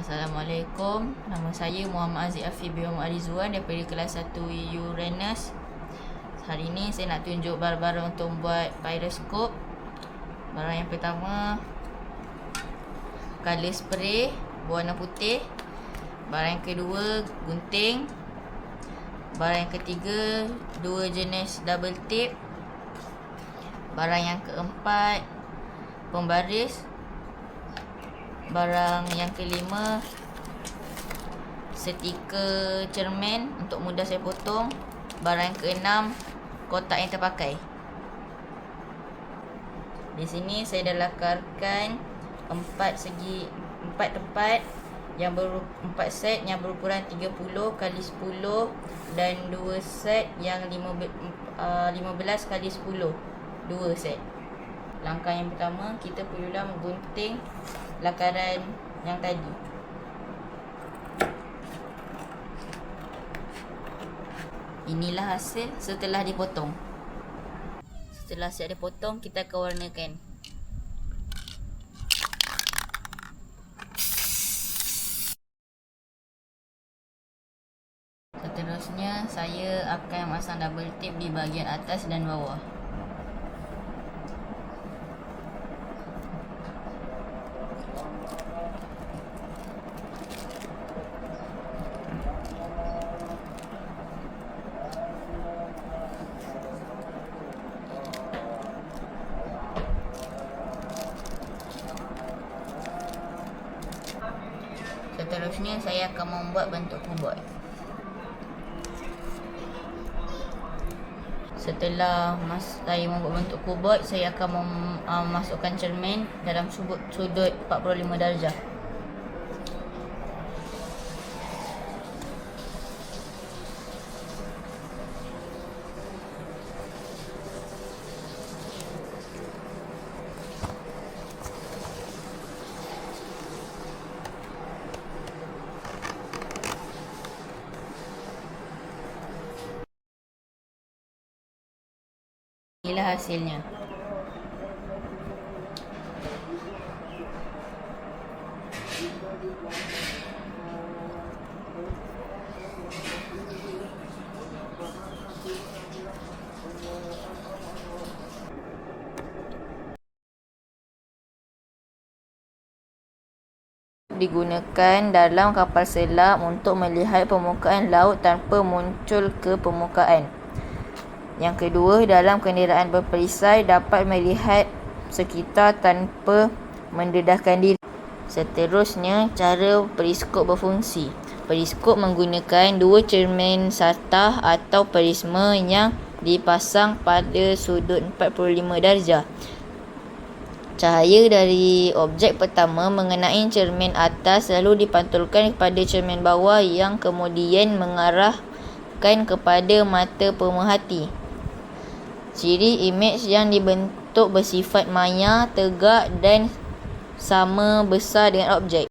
Assalamualaikum. Nama saya Muhammad Aziz Afiq bin Muhammad Rizwan Daripada kelas 1 Uranus. Hari ni saya nak tunjuk barang-barang untuk buat pyroskop. Barang yang pertama Color spray Berwarna putih. Barang yang kedua Gunting. Barang yang ketiga Dua jenis double tape. Barang yang keempat Pembaris Barang yang kelima Stiker cermin Untuk mudah saya potong. Barang yang keenam Kotak yang terpakai. Di sini saya dah lakarkan Empat segi Empat tempat Yang beru, Empat set yang berukuran 30 kali 10 Dan dua set yang lima, uh, 15 kali 10 Dua set Langkah yang pertama Kita perlulah menggunting lakaran yang tadi. Inilah hasil setelah dipotong. Setelah siap dipotong, kita akan warnakan. Seterusnya, saya akan masang double tape di bahagian atas dan bawah. Seterusnya saya akan membuat bentuk kubot. Setelah mas saya membuat bentuk kubot, saya akan mem- uh, masukkan cermin dalam sudut, sudut 45 darjah. Inilah hasilnya. digunakan dalam kapal selam untuk melihat permukaan laut tanpa muncul ke permukaan. Yang kedua, dalam kenderaan berperisai dapat melihat sekitar tanpa mendedahkan diri. Seterusnya, cara periskop berfungsi. Periskop menggunakan dua cermin satah atau prisma yang dipasang pada sudut 45 darjah. Cahaya dari objek pertama mengenai cermin atas lalu dipantulkan kepada cermin bawah yang kemudian mengarahkan kepada mata pemerhati. Ciri imej yang dibentuk bersifat maya, tegak dan sama besar dengan objek.